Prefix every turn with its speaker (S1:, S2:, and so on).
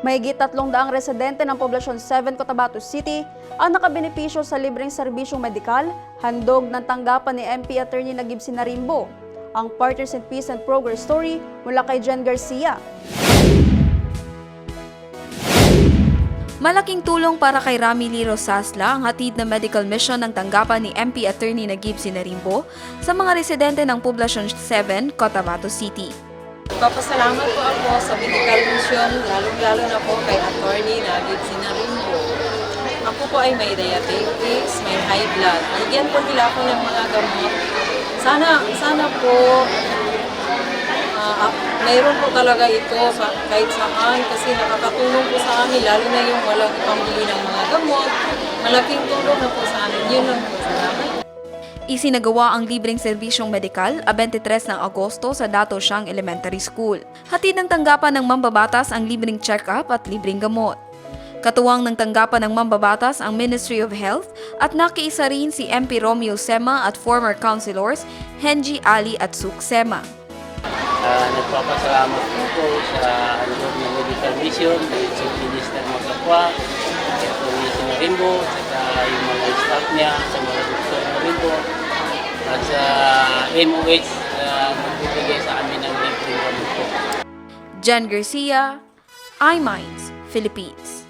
S1: Mahigit tatlong daang residente ng poblasyon 7 Cotabato City ang nakabenepisyo sa libreng serbisyong medikal, handog ng tanggapan ni MP Attorney Nagib Sinarimbo. Ang Partners in Peace and Progress story mula kay Jen Garcia.
S2: Malaking tulong para kay Rami Lee Rosasla ang hatid na medical mission ng tanggapan ni MP Attorney Nagib Sinarimbo sa mga residente ng poblasyon 7, Cotabato City.
S3: Papasalamat po ako sa medical mission, lalong-lalo na po kay attorney na Sinarimbo. Ako po ay may diabetes, may high blood. Bigyan po nila ako ng mga gamot. Sana, sana po, ah, mayroon po talaga ito sa, kahit saan kasi nakakatulong po sa amin, lalo na yung walang ipambili ng mga gamot. Malaking tulong na po sa amin. Yun lang po.
S2: Isinagawa ang libreng serbisyong medikal a 23 ng Agosto sa Dato Siang Elementary School. Hatid ng tanggapan ng mambabatas ang libreng check-up at libreng gamot. Katuwang ng tanggapan ng mambabatas ang Ministry of Health at nakiisa rin si MP Romeo Sema at former councilors Henji Ali at Suk Sema.
S4: Ah, nagpapasalamat po po sa handog ng medical mission, ni Chief Minister Magkapwa, ito ni Sinarimbo, at yung mga staff niya, sa mga doktor ng Rimbo, at sa MOH na magbibigay sa amin ng libreng po.
S2: Jen Garcia, iMinds, Philippines.